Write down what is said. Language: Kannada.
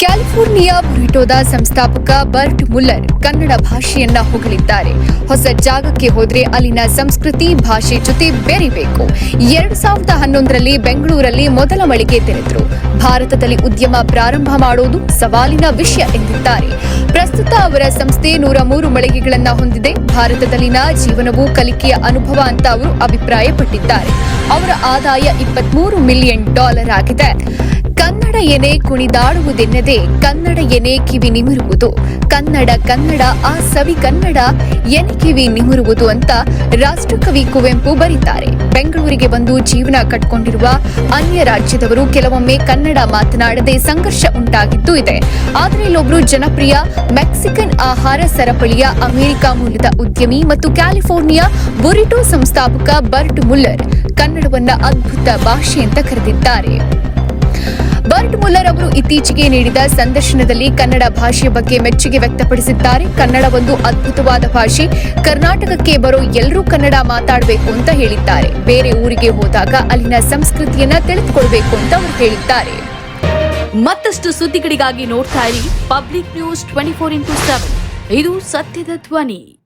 ಕ್ಯಾಲಿಫೋರ್ನಿಯಾ ಬುರಿಟೋದ ಸಂಸ್ಥಾಪಕ ಬರ್ಟ್ ಮುಲ್ಲರ್ ಕನ್ನಡ ಭಾಷೆಯನ್ನ ಹೊಗಳಿದ್ದಾರೆ. ಹೊಸ ಜಾಗಕ್ಕೆ ಹೋದ್ರೆ ಅಲ್ಲಿನ ಸಂಸ್ಕೃತಿ, ಭಾಷೆ ಜೊತೆ ಬೆರಿಬೇಕು. ಎರಡು ಸಾವಿರದ ಹನ್ನೊಂದರಲ್ಲಿ ಬೆಂಗಳೂರಲ್ಲಿ ಮೊದಲ ಮಳಿಗೆ ತೆರೆದರು. ಭಾರತದಲ್ಲಿ ಉದ್ಯಮ ಪ್ರಾರಂಭ ಮಾಡೋದು ಸವಾಲಿನ ವಿಷಯ ಎಂದಿದ್ದಾರೆ. ಪ್ರಸ್ತುತ ಅವರ ಸಂಸ್ಥೆ ನೂರ ಮೂರು ಮಳಿಗೆಗಳನ್ನ ಹೊಂದಿದೆ. ಭಾರತದಲ್ಲಿನ ಜೀವನವು ಕಲಿಕೆಯ ಅನುಭವ ಅಂತ ಅವರು ಅಭಿಪ್ರಾಯಪಟ್ಟಿದ್ದಾರೆ. ಅವರ ಆದಾಯ ಇಪ್ಪತ್ಮೂರು ಮಿಲಿಯನ್ ಡಾಲರ್ ಆಗಿದೆ. ಕನ್ನಡ ಎನೆ ಕುಣಿದಾಡುವುದೆನ್ನದೆ ಕನ್ನಡ ಎನೆ ಕಿವಿ ನಿಮಿರುವುದು. ಕನ್ನಡ ಕನ್ನಡ, ಆ ಸವಿ ಕನ್ನಡ ಎನೆ ಕಿವಿ ನಿಮಿರುವುದು ಅಂತ ರಾಷ್ಟ್ರಕವಿ ಕುವೆಂಪು ಬರೀತಾರೆ. ಬೆಂಗಳೂರಿಗೆ ಬಂದು ಜೀವನ ಕಟ್ಕೊಂಡಿರುವ ಅನ್ಯ ರಾಜ್ಯದವರು ಕೆಲವೊಮ್ಮೆ ಕನ್ನಡ ಮಾತನಾಡದೆ ಸಂಘರ್ಷ ಉಂಟಾಗಿದ್ದು ಇದೆ. ಆದರೆ ಇಲ್ಲೊಬ್ಬರು ಜನಪ್ರಿಯ ಮೆಕ್ಸಿಕನ್ ಆಹಾರ ಸರಪಳಿಯ ಅಮೆರಿಕ ಮೂಲದ ಉದ್ಯಮಿ ಮತ್ತು ಕ್ಯಾಲಿಫೋರ್ನಿಯಾ ಬುರಿಟೋ ಸಂಸ್ಥಾಪಕ ಬರ್ಟ್ ಮುಲ್ಲರ್ ಕನ್ನಡವನ್ನ ಅದ್ಭುತ ಭಾಷೆ ಅಂತ ಕರೆದಿದ್ದಾರೆ. ಅವರು ಇತ್ತೀಚೆಗೆ ನೀಡಿದ ಸಂದರ್ಶನದಲ್ಲಿ ಕನ್ನಡ ಭಾಷೆಯ ಬಗ್ಗೆ ಮೆಚ್ಚುಗೆ ವ್ಯಕ್ತಪಡಿಸಿದ್ದಾರೆ. ಕನ್ನಡ ಒಂದು ಅದ್ಭುತವಾದ ಭಾಷೆ. ಕರ್ನಾಟಕಕ್ಕೆ ಬರೋ ಎಲ್ಲರೂ ಕನ್ನಡ ಮಾತಾಡಬೇಕು ಅಂತ ಹೇಳಿದ್ದಾರೆ. ಬೇರೆ ಊರಿಗೆ ಹೋದಾಗ ಅಲ್ಲಿನ ಸಂಸ್ಕೃತಿಯನ್ನ ತಿಳಿದುಕೊಳ್ಬೇಕು ಅಂತ ಅವರು ಹೇಳಿದ್ದಾರೆ. ಮತ್ತಷ್ಟು ಸುದ್ದಿಗಳಿಗಾಗಿ ನೋಡ್ತಾ ಇರಿ public news twenty four into seven. ಇದು ಸತ್ಯದ ಧ್ವನಿ.